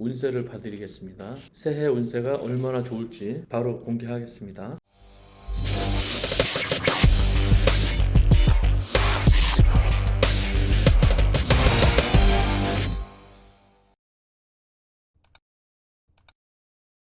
운세를 봐드리겠습니다. 새해 운세가 얼마나 좋을지 바로 공개하겠습니다.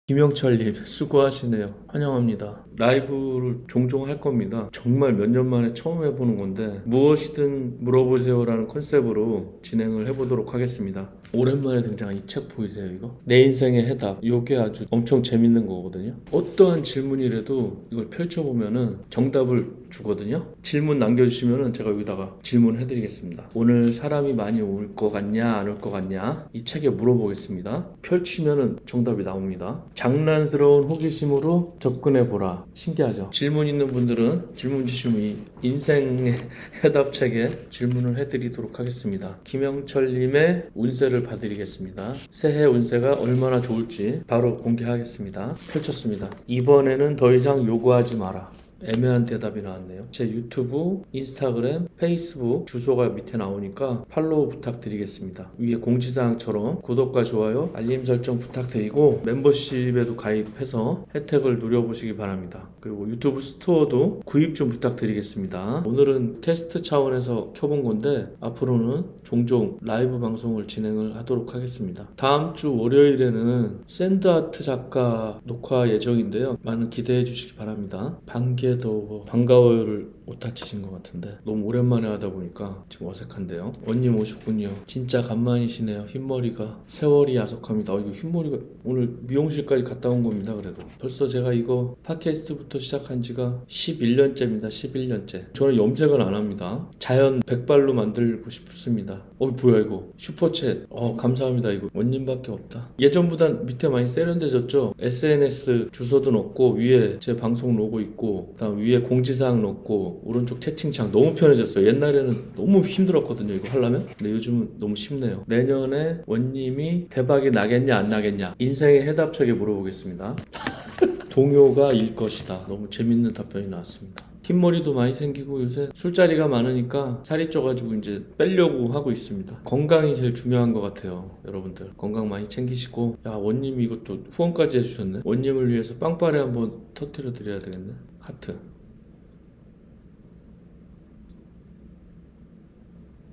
김영철님 수고하시네요. 환영합니다. 라이브를 종종 할 겁니다. 정말 몇 년 만에 처음 해보는 건데 무엇이든 물어보세요라는 컨셉으로 진행을 해보도록 하겠습니다. 오랜만에 등장한 이 책 보이세요 이거? 내 인생의 해답. 이게 아주 엄청 재밌는 거거든요. 어떠한 질문이라도 이걸 펼쳐보면은 정답을 주거든요. 질문 남겨주시면은 제가 여기다가 질문해드리겠습니다. 오늘 사람이 많이 올 것 같냐 안 올 것 같냐 이 책에 물어보겠습니다. 펼치면은 정답이 나옵니다. 장난스러운 호기심으로 접근해 보라. 신기하죠? 질문 있는 분들은 질문 주시면 이 인생의 해답 책에 질문을 해드리도록 하겠습니다. 김영철님의 운세를 봐드리겠습니다. 새해 운세가 얼마나 좋을지 바로 공개하겠습니다. 펼쳤습니다. 이번에는 더 이상 요구하지 마라. 애매한 대답이 나왔네요. 제 유튜브, 인스타그램, 페이스북 주소가 밑에 나오니까 팔로우 부탁드리겠습니다. 위에 공지사항처럼 구독과 좋아요, 알림 설정 부탁드리고 멤버십에도 가입해서 혜택을 누려보시기 바랍니다. 그리고 유튜브 스토어도 구입 좀 부탁드리겠습니다. 오늘은 테스트 차원에서 켜본 건데 앞으로는 종종 라이브 방송을 진행을 하도록 하겠습니다. 다음 주 월요일에는 샌드아트 작가 녹화 예정인데요. 많은 기대해 주시기 바랍니다. 반개 도 반가워요를 오타 치신 것 같은데 너무 오랜만에 하다 보니까 지금 어색한데요. 원님 오셨군요. 진짜 간만이시네요. 흰머리가 세월이 야속합니다. 어, 이거 흰머리가 오늘 미용실까지 갔다 온 겁니다. 그래도 벌써 제가 이거 팟캐스트부터 시작한 지가 11년째입니다. 11년째. 저는 염색은 안 합니다. 자연 백발로 만들고 싶습니다. 어 뭐야 이거 슈퍼챗. 어 감사합니다 이거 원님밖에 없다. 예전보단 밑에 많이 세련돼졌죠. SNS 주소도 넣고 위에 제 방송 로고 있고 그다음 위에 공지사항 넣고 오른쪽 채팅창 너무 편해졌어요. 옛날에는 너무 힘들었거든요 이거 하려면. 근데 요즘은 너무 쉽네요. 내년에 원님이 대박이 나겠냐 안 나겠냐 인생의 해답책에 물어보겠습니다. 동요가 일 것이다. 너무 재밌는 답변이 나왔습니다. 흰머리도 많이 생기고 요새 술자리가 많으니까 살이 쪄가지고 이제 빼려고 하고 있습니다. 건강이 제일 중요한 것 같아요. 여러분들 건강 많이 챙기시고 야 원님이 이것도 후원까지 해주셨네. 원님을 위해서 빵빠레 한번 터트려 드려야 되겠네. 하트.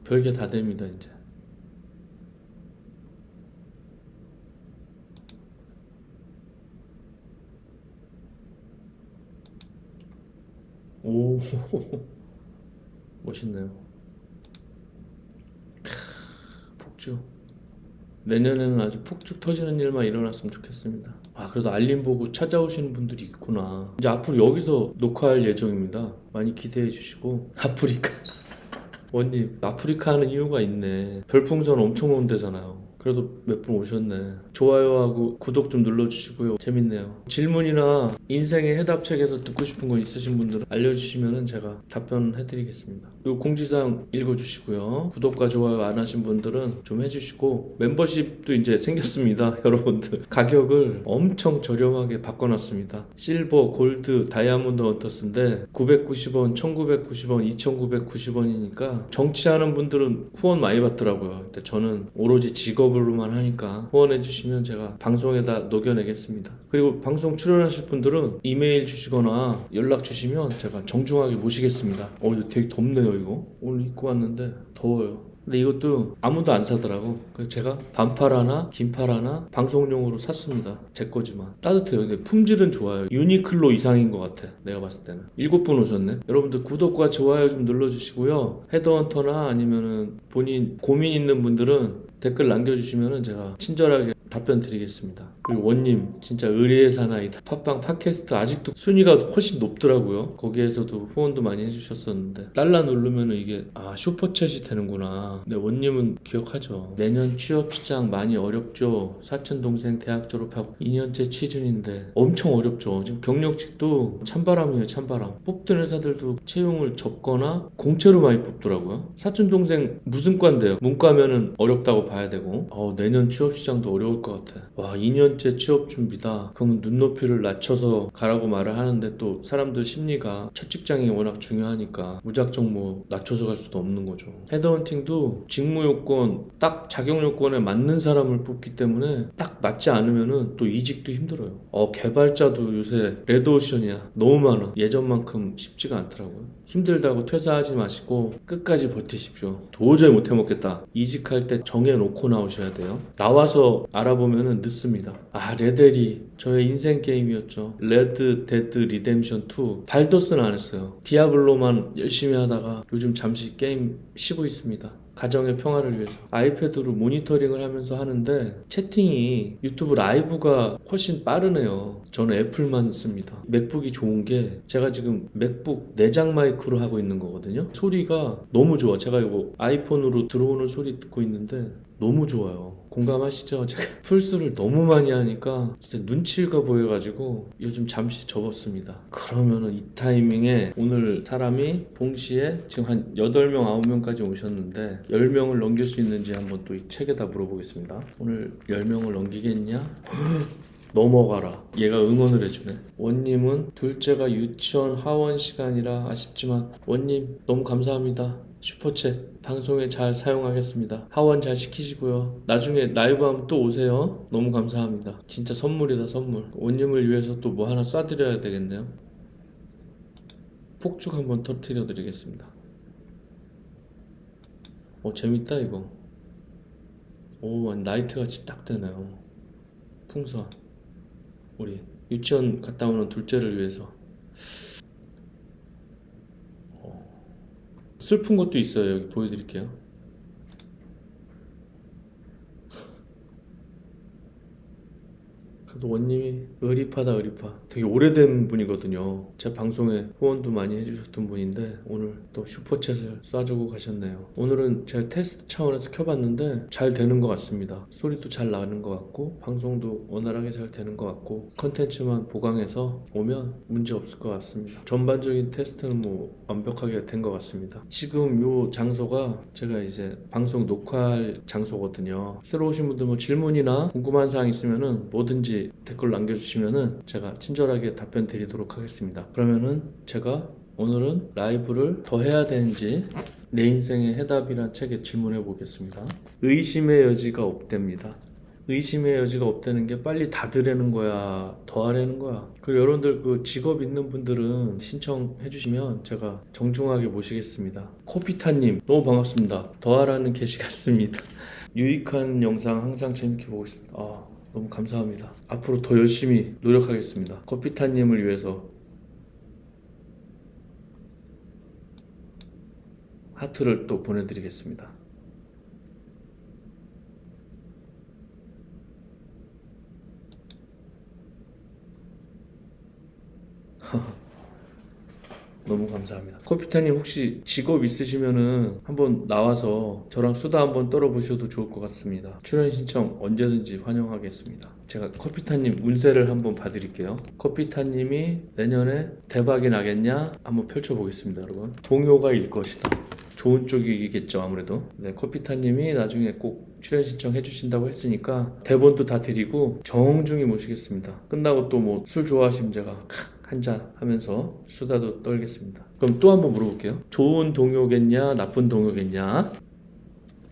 별게 다 됩니다 이제. 오 멋있네요. 크, 폭주. 내년에는 아주 폭죽 터지는 일만 일어났으면 좋겠습니다. 아 그래도 알림 보고 찾아오시는 분들이 있구나. 이제 앞으로 여기서 녹화할 예정입니다. 많이 기대해 주시고 아프리카. 원님 아프리카 하는 이유가 있네. 별풍선 엄청 온대잖아요. 그래도 몇 분 오셨네. 좋아요하고 구독 좀 눌러주시고요. 재밌네요. 질문이나 인생의 해답책에서 듣고 싶은 거 있으신 분들은 알려주시면 제가 답변해드리겠습니다. 그리고 공지사항 읽어주시고요. 구독과 좋아요 안 하신 분들은 좀 해주시고 멤버십도 이제 생겼습니다. 여러분들 가격을 엄청 저렴하게 바꿔놨습니다. 실버, 골드, 다이아몬드 헌터스인데 990원, 1990원, 2990원이니까 정치하는 분들은 후원 많이 받더라고요. 근데 저는 오로지 직업 으로만 하니까 후원해 주시면 제가 방송에다 녹여내겠습니다. 그리고 방송 출연하실 분들은 이메일 주시거나 연락 주시면 제가 정중하게 모시겠습니다. 어, 이거 되게 덥네요, 이거. 오늘 입고 왔는데 더워요. 근데 이것도 아무도 안 사더라고. 그래서 제가 반팔 하나, 긴팔 하나 방송용으로 샀습니다. 제 거지만. 따뜻해요. 근데 품질은 좋아요. 유니클로 이상인 것 같아. 내가 봤을 때는. 일곱 분 오셨네. 여러분들 구독과 좋아요 좀 눌러주시고요. 헤드헌터나 아니면은 본인 고민 있는 분들은 댓글 남겨주시면은 제가 친절하게 답변 드리겠습니다. 그리고 원님 진짜 의리의 사나이 팟빵 팟캐스트 아직도 순위가 훨씬 높더라고요. 거기에서도 후원도 많이 해주셨었는데 달러 누르면은 이게 아 슈퍼챗이 되는구나. 근데 원님은 기억하죠. 내년 취업 시장 많이 어렵죠. 사촌 동생 대학 졸업하고 2년째 취준인데 엄청 어렵죠. 지금 경력직도 찬바람이에요 찬바람. 뽑던 회사들도 채용을 접거나 공채로 많이 뽑더라고요. 사촌 동생 무슨 과인데요? 문과면은 어렵다고 봐야 되고 어, 내년 취업 시장도 어려울 것것 같아. 와, 2년째 취업 준비다. 그러면 눈높이를 낮춰서 가라고 말을 하는데 또 사람들 심리가 첫 직장이 워낙 중요하니까 무작정 뭐 낮춰서 갈 수도 없는 거죠. 헤드헌팅도 직무 요건 딱 자격 요건에 맞는 사람을 뽑기 때문에 딱 맞지 않으면은 또 이직도 힘들어요. 어, 개발자도 요새 레드오션이야. 너무 많아. 예전만큼 쉽지가 않더라고요. 힘들다고 퇴사하지 마시고 끝까지 버티십시오. 도저히 못 해먹겠다. 이직할 때 정해놓고 나오셔야 돼요. 나와서 알아 보면은 늦습니다. 아, 레델이 저의 인생 게임이었죠. 레드 데드 리뎀션 2. 발더스는 안 했어요. 디아블로만 열심히 하다가 요즘 잠시 게임 쉬고 있습니다. 가정의 평화를 위해서 아이패드로 모니터링을 하면서 하는데 채팅이 유튜브 라이브가 훨씬 빠르네요. 저는 애플만 씁니다. 맥북이 좋은 게 제가 지금 맥북 내장 마이크로 하고 있는 거거든요. 소리가 너무 좋아. 제가 이거 아이폰으로 들어오는 소리 듣고 있는데 너무 좋아요. 공감하시죠? 제가 풀스를 너무 많이 하니까 진짜 눈치가 보여가지고 요즘 잠시 접었습니다. 그러면은 이 타이밍에 오늘 사람이 동시에 지금 한 8명, 9명까지 오셨는데 10명을 넘길 수 있는지 한번 또 이 책에다 물어보겠습니다. 오늘 10명을 넘기겠냐? 넘어가라. 얘가 응원을 해주네. 원님은 둘째가 유치원 하원 시간이라 아쉽지만 원님 너무 감사합니다. 슈퍼챗 방송에 잘 사용하겠습니다. 하원 잘 시키시고요. 나중에 라이브 하면 또 오세요. 너무 감사합니다. 진짜 선물이다 선물. 원님을 위해서 또 뭐 하나 쏴드려야 되겠네요. 폭죽 한번 터트려 드리겠습니다. 어 재밌다 이거. 오완 나이트 같이 딱 되네요. 풍선. 우리 유치원 갔다 오는 둘째를 위해서 어, 슬픈 것도 있어요. 여기 보여드릴게요 그래도 원님이 의리파다 의리파. 되게 오래된 분이거든요. 제 방송에 후원도 많이 해주셨던 분인데 오늘 또 슈퍼챗을 쏴주고 가셨네요. 오늘은 제가 테스트 차원에서 켜봤는데 잘 되는 것 같습니다. 소리도 잘 나는 것 같고 방송도 원활하게 잘 되는 것 같고 컨텐츠만 보강해서 오면 문제 없을 것 같습니다. 전반적인 테스트는 뭐 완벽하게 된 것 같습니다. 지금 요 장소가 제가 이제 방송 녹화할 장소거든요. 새로 오신 분들 뭐 질문이나 궁금한 사항 있으면은 뭐든지 댓글 남겨주시면은 제가 친절하게 답변 드리도록 하겠습니다. 그러면은 제가 오늘은 라이브를 더 해야 되는지 내 인생의 해답이란 책에 질문해 보겠습니다. 의심의 여지가 없답니다. 의심의 여지가 없다는 게 빨리 다 드라는 거야, 더 하라는 거야. 그리고 여러분들 그 직업 있는 분들은 신청해 주시면 제가 정중하게 모시겠습니다. 코피타님 너무 반갑습니다. 더 하라는 게시 같습니다. 유익한 영상 항상 재밌게 보고 있습니다. 아, 너무 감사합니다. 앞으로 더 열심히 노력하겠습니다. 커피타님을 위해서 하트를 또 보내드리겠습니다. 너무 감사합니다. 커피타님 혹시 직업 있으시면은 한번 나와서 저랑 수다 한번 떨어보셔도 좋을 것 같습니다. 출연 신청 언제든지 환영하겠습니다. 제가 커피타님 운세를 한번 봐드릴게요. 커피타님이 내년에 대박이 나겠냐? 한번 펼쳐보겠습니다, 여러분. 동요가 일 것이다. 좋은 쪽이겠죠, 아무래도. 네, 커피타님이 나중에 꼭 출연 신청해 주신다고 했으니까 대본도 다 드리고 정중히 모시겠습니다. 끝나고 또 뭐 술 좋아하시면 제가 한잔 하면서 수다도 떨겠습니다. 그럼 또 한번 물어볼게요. 좋은 동요겠냐, 나쁜 동요겠냐?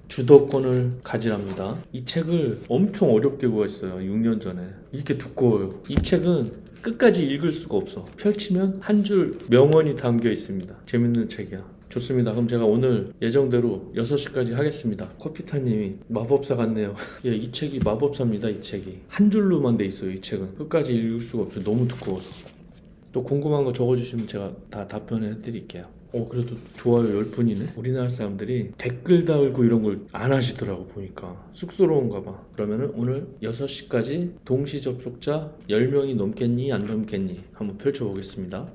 주도권을 가지랍니다. 이 책을 엄청 어렵게 구했어요. 6년 전에. 이렇게 두꺼워요. 이 책은 끝까지 읽을 수가 없어. 펼치면 한 줄 명언이 담겨 있습니다. 재밌는 책이야. 좋습니다. 그럼 제가 오늘 예정대로 6시까지 하겠습니다. 커피타님이 마법사 같네요. 예, 이 책이 마법사입니다. 이 책이. 한 줄로만 돼 있어요. 이 책은. 끝까지 읽을 수가 없어요. 너무 두꺼워서. 또 궁금한 거 적어주시면 제가 다 답변해 드릴게요. 어, 그래도 좋아요 10분이네? 우리나라 사람들이 댓글 달고 이런 걸 안 하시더라고 보니까. 쑥스러운가 봐. 그러면은 오늘 6시까지 동시 접속자 10명이 넘겠니? 안 넘겠니? 한번 펼쳐보겠습니다.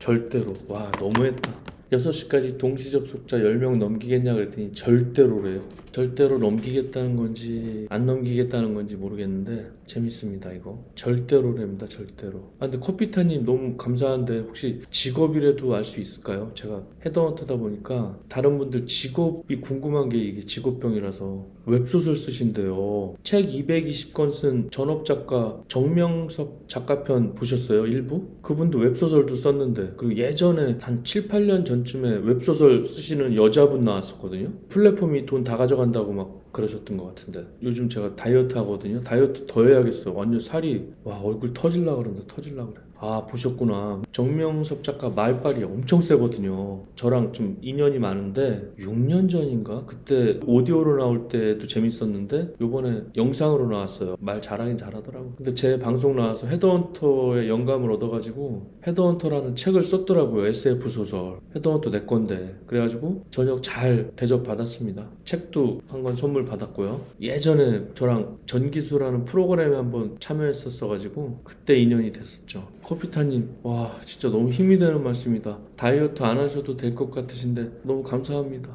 절대로. 와, 너무했다. 6시까지 동시 접속자 10명 넘기겠냐 그랬더니 절대로래요. 절대로 넘기겠다는 건지 안 넘기겠다는 건지 모르겠는데 재밌습니다 이거. 절대로랍니다 절대로. 아 근데 커피타님 너무 감사한데 혹시 직업이라도 알 수 있을까요? 제가 헤드헌터다 보니까 다른 분들 직업이 궁금한 게 이게 직업병이라서 웹소설 쓰신대요. 책 220권 쓴 전업작가 정명섭 작가편 보셨어요? 일부? 그분도 웹소설도 썼는데 그리고 예전에 한 7, 8년 전쯤에 웹소설 쓰시는 여자분 나왔었거든요. 플랫폼이 돈 다 가져간다고 막 그러셨던 것 같은데 요즘 제가 다이어트 하거든요. 다이어트 더 해야겠어요. 완전 살이 와 얼굴 터질라 그런다 터질라 그래. 아 보셨구나. 정명섭 작가 말빨이 엄청 세거든요. 저랑 좀 인연이 많은데 6년 전인가 그때 오디오로 나올 때도 재밌었는데 요번에 영상으로 나왔어요. 말 잘하긴 잘하더라고. 근데 제 방송 나와서 헤드헌터의 영감을 얻어가지고 헤드헌터라는 책을 썼더라고요. SF 소설. 헤드헌터 내 건데 그래가지고 저녁 잘 대접 받았습니다. 책도 한 권 선물 받았고요. 예전에 저랑 전기수라는 프로그램에 한번 참여했었어가지고 그때 인연이 됐었죠. 커피타님, 와 진짜 너무 힘이 되는 말씀이다. 다이어트 안 하셔도 될 것 같으신데 너무 감사합니다.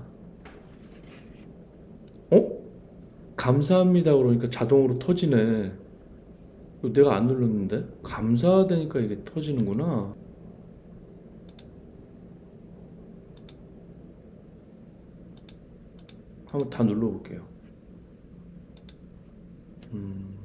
어? 감사합니다 그러니까 자동으로 터지네. 내가 안 눌렀는데 감사하다니까 이게 터지는구나. 한번 다 눌러볼게요. 음,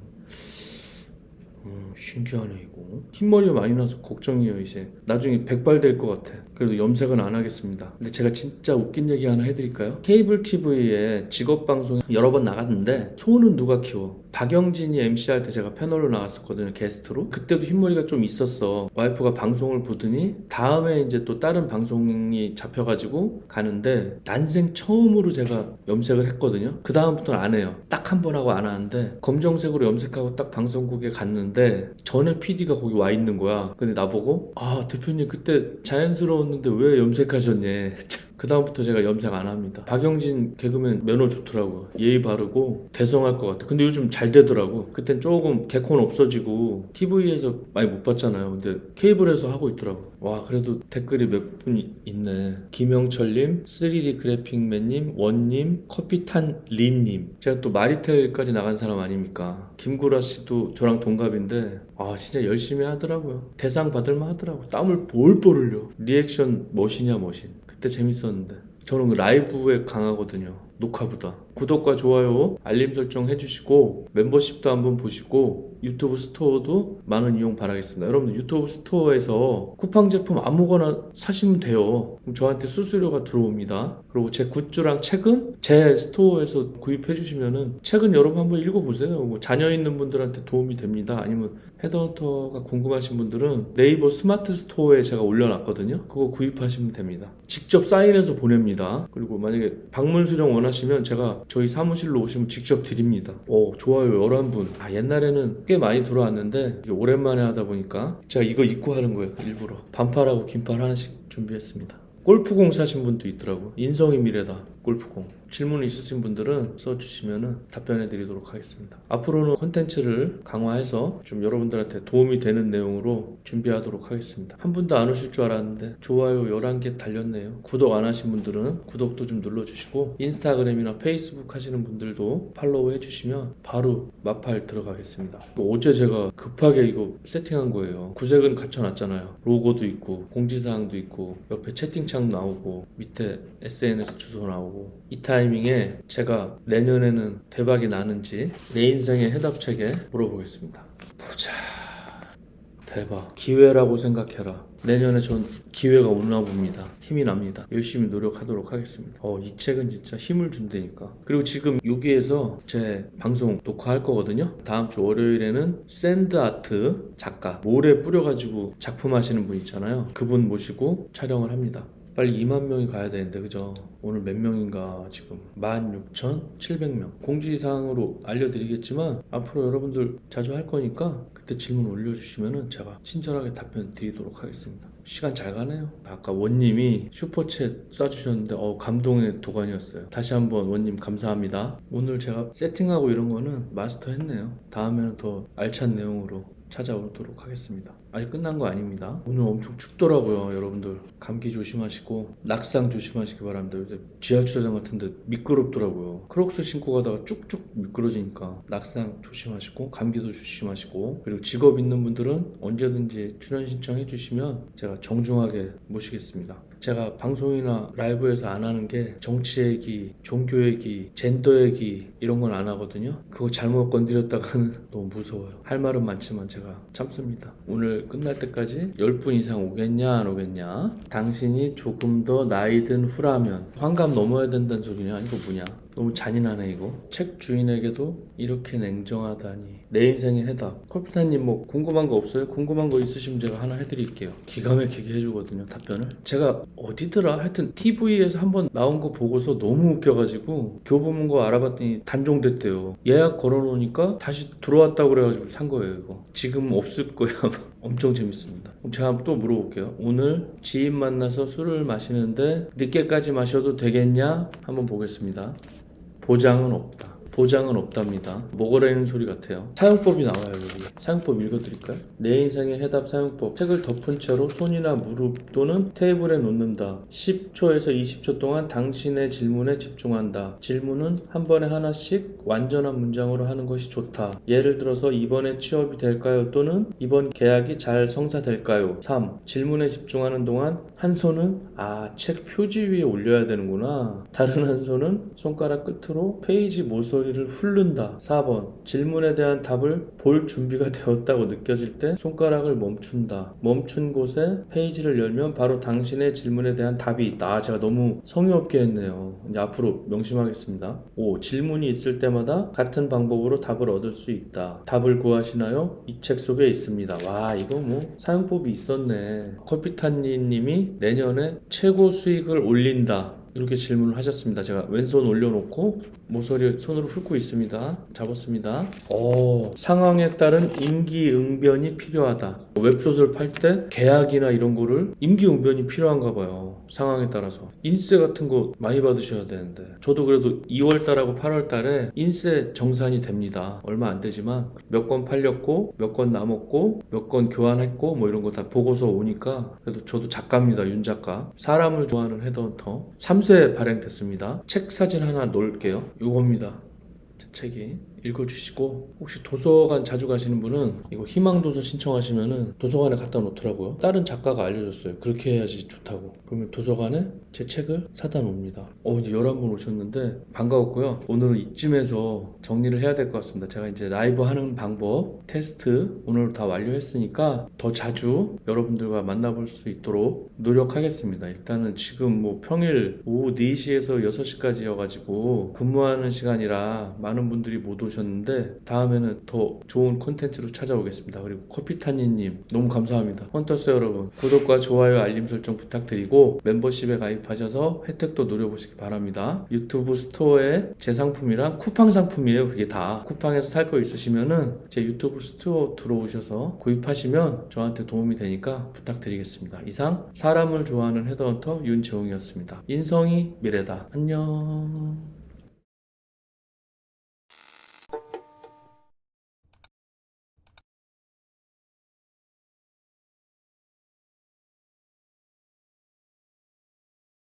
음, 신기하네 이거. 흰머리가 많이 나서 걱정이에요 이제. 나중에 백발 될 것 같아. 그래도 염색은 안 하겠습니다. 근데 제가 진짜 웃긴 얘기 하나 해드릴까요? 케이블 TV에 직업 방송 여러 번 나갔는데 소는 누가 키워? 박영진이 MC 할 때 제가 패널로 나갔었거든요 게스트로. 그때도 흰머리가 좀 있었어. 와이프가 방송을 보더니 다음에 이제 또 다른 방송이 잡혀가지고 가는데 난생 처음으로 제가 염색을 했거든요. 그 다음부터는 안 해요. 딱 한 번 하고 안 하는데 검정색으로 염색하고 딱 방송국에 갔는데 전에 PD가 거기 와 있는 거야. 근데 나보고 아 대표님 그때 자연스러 웠는데 왜 염색하셨냐. 그 다음부터 제가 염색 안 합니다. 박영진 개그맨 면허 좋더라고. 예의 바르고 대성할 것 같아. 근데 요즘 잘 되더라고. 그땐 조금 개콘 없어지고 TV에서 많이 못 봤잖아요. 근데 케이블에서 하고 있더라고. 와 그래도 댓글이 몇 분 있네. 김영철님, 3D 그래픽맨님, 원님, 커피탄 리님. 제가 또 마리텔까지 나간 사람 아닙니까? 김구라 씨도 저랑 동갑인데 아 진짜 열심히 하더라고요. 대상 받을만 하더라고. 땀을 볼볼 흘려. 리액션 멋이냐 멋인. 그때 재밌었는데. 저는 그 라이브에 강하거든요 녹화보다 구독과 좋아요 알림 설정 해주시고 멤버십도 한번 보시고 유튜브 스토어도 많은 이용 바라겠습니다 여러분들 유튜브 스토어에서 쿠팡 제품 아무거나 사시면 돼요 그럼 저한테 수수료가 들어옵니다 그리고 제 굿즈랑 책은 제 스토어에서 구입해 주시면은 책은 여러분 한번 읽어보세요 뭐 자녀 있는 분들한테 도움이 됩니다 아니면 헤드헌터가 궁금하신 분들은 네이버 스마트 스토어에 제가 올려놨거든요. 그거 구입하시면 됩니다. 직접 사인해서 보냅니다. 그리고 만약에 방문 수령 원하 시면 제가 저희 사무실로 오시면 직접 드립니다. 오, 좋아요. 11분. 아, 옛날에는 꽤 많이 들어왔는데 오랜만에 하다 보니까 제가 이거 입고 하는 거예요. 일부러. 반팔하고 긴팔 하나씩 준비했습니다. 골프공 사신 분도 있더라고. 인성이 미래다. 골프공. 질문 있으신 분들은 써주시면 답변해 드리도록 하겠습니다. 앞으로는 콘텐츠를 강화해서 좀 여러분들한테 도움이 되는 내용으로 준비하도록 하겠습니다. 한 분도 안 오실 줄 알았는데 좋아요 11개 달렸네요. 구독 안 하신 분들은 구독도 좀 눌러주시고 인스타그램이나 페이스북 하시는 분들도 팔로우 해주시면 바로 마팔 들어가겠습니다. 어제 제가 급하게 이거 세팅한 거예요. 구색은 갖춰놨잖아요. 로고도 있고 공지사항도 있고 옆에 채팅창 나오고 밑에 SNS 주소 나오고 이 타이밍에 제가 내년에는 대박이 나는지 내 인생의 해답책에 물어보겠습니다. 보자. 대박. 기회라고 생각해라. 내년에 전 기회가 오나 봅니다. 힘이 납니다. 열심히 노력하도록 하겠습니다. 어, 이 책은 진짜 힘을 준다니까. 그리고 지금 여기에서 제 방송 녹화할 거거든요. 다음 주 월요일에는 샌드 아트 작가 모래 뿌려가지고 작품 하시는 분 있잖아요. 그분 모시고 촬영을 합니다. 빨리 2만 명이 가야 되는데 그죠? 오늘 몇 명인가 지금 16,700명 공지사항으로 알려드리겠지만 앞으로 여러분들 자주 할 거니까 그때 질문 올려주시면 제가 친절하게 답변 드리도록 하겠습니다 시간 잘 가네요. 아까 원님이 슈퍼챗 쏴주셨는데 어 감동의 도가니였어요. 다시 한번 원님 감사합니다. 오늘 제가 세팅하고 이런 거는 마스터했네요. 다음에는 더 알찬 내용으로 찾아오도록 하겠습니다. 아직 끝난 거 아닙니다. 오늘 엄청 춥더라고요, 여러분들. 감기 조심하시고 낙상 조심하시기 바랍니다. 요새 지하 주차장 같은데 미끄럽더라고요. 크록스 신고 가다가 쭉쭉 미끄러지니까 낙상 조심하시고 감기도 조심하시고 그리고 직업 있는 분들은 언제든지 출연 신청해 주시면 제가 정중하게 모시겠습니다. 제가 방송이나 라이브에서 안 하는 게 정치 얘기, 종교 얘기, 젠더 얘기 이런 건 안 하거든요. 그거 잘못 건드렸다가는 너무 무서워요. 할 말은 많지만 제가 참습니다. 오늘 끝날 때까지 10분 이상 오겠냐 안 오겠냐 당신이 조금 더 나이 든 후라면 환갑 넘어야 된다는 소리냐 이거 뭐냐 너무 잔인하네 이거. 책 주인에게도 이렇게 냉정하다니. 내 인생의 해답. 커피타님 뭐 궁금한 거 없어요? 궁금한 거 있으시면 제가 하나 해드릴게요. 기가 막히게 해주거든요 답변을. 제가 어디더라? 하여튼 TV에서 한번 나온 거 보고서 너무 웃겨가지고 교보문고 알아봤더니 단종됐대요. 예약 걸어놓으니까 다시 들어왔다고 그래가지고 산 거예요 이거. 지금 없을 아마. 엄청 재밌습니다. 제가 또 물어볼게요. 오늘 지인 만나서 술을 마시는데 늦게까지 마셔도 되겠냐? 한번 보겠습니다 보장은 없다. 보장은 없답니다. 먹으라는 소리 같아요. 사용법이 나와요, 여기. 사용법 읽어드릴까요? 내 인생의 해답 사용법. 책을 덮은 채로 손이나 무릎 또는 테이블에 놓는다. 10초에서 20초 동안 당신의 질문에 집중한다. 질문은 한 번에 하나씩 완전한 문장으로 하는 것이 좋다. 예를 들어서 이번에 취업이 될까요? 또는 이번 계약이 잘 성사될까요? 3. 질문에 집중하는 동안 한 손은 아, 책 표지 위에 올려야 되는구나. 다른 한 손은 손가락 끝으로 페이지 모서리 를 훑는다. 4번. 질문에 대한 답을 볼 준비가 되었다고 느껴질 때 손가락을 멈춘다. 멈춘 곳에 페이지를 열면 바로 당신의 질문에 대한 답이 있다. 아, 제가 너무 성의 없게 했네요. 앞으로 명심하겠습니다. 5. 질문이 있을 때마다 같은 방법으로 답을 얻을 수 있다. 답을 구하시나요? 이 책 속에 있습니다. 와, 이거 뭐 사용법이 있었네. 커피타니 님이 내년에 최고 수익을 올린다. 이렇게 질문을 하셨습니다. 제가 왼손 올려놓고 모서리 손으로 훑고 있습니다. 잡았습니다. 오, 상황에 따른 임기응변이 필요하다. 웹소설 팔 때 계약이나 이런 거를 임기응변이 필요한가 봐요. 상황에 따라서. 인세 같은 거 많이 받으셔야 되는데. 저도 그래도 2월 달하고 8월 달에 인세 정산이 됩니다. 얼마 안 되지만 몇 건 팔렸고 몇 건 남았고 몇 건 교환했고 뭐 이런 거 다 보고서 오니까 그래도 저도 작가입니다. 윤 작가. 사람을 좋아하는 헤드헌터. 3세 발행됐습니다. 책 사진 하나 놓을게요. 요겁니다. 제 책이 읽어주시고 혹시 도서관 자주 가시는 분은 이거 희망도서 신청하시면은 도서관에 갖다 놓더라고요. 다른 작가가 알려줬어요. 그렇게 해야지 좋다고. 그러면 도서관에 제 책을 사다 놓습니다. 어 이제 11분 오셨는데 반가웠고요. 오늘은 이쯤에서 정리를 해야 될 것 같습니다. 제가 이제 라이브 하는 방법 테스트 오늘 다 완료했으니까 더 자주 여러분들과 만나볼 수 있도록 노력하겠습니다. 일단은 지금 뭐 평일 오후 4시에서 6시까지여가지고 근무하는 시간이라 많은 분들이 못 오 셨는데 다음에는 더 좋은 콘텐츠로 찾아오겠습니다. 그리고 커피타니님 너무 감사합니다. 헌터스 여러분 구독과 좋아요 알림 설정 부탁드리고 멤버십에 가입하셔서 혜택도 노려보시기 바랍니다. 유튜브 스토어에 제 상품이랑 쿠팡 상품이에요. 그게 다 쿠팡에서 살 거 있으시면은 제 유튜브 스토어 들어오셔서 구입하시면 저한테 도움이 되니까 부탁드리겠습니다. 이상 사람을 좋아하는 헤드헌터 윤재웅이었습니다. 인성이 미래다. 안녕.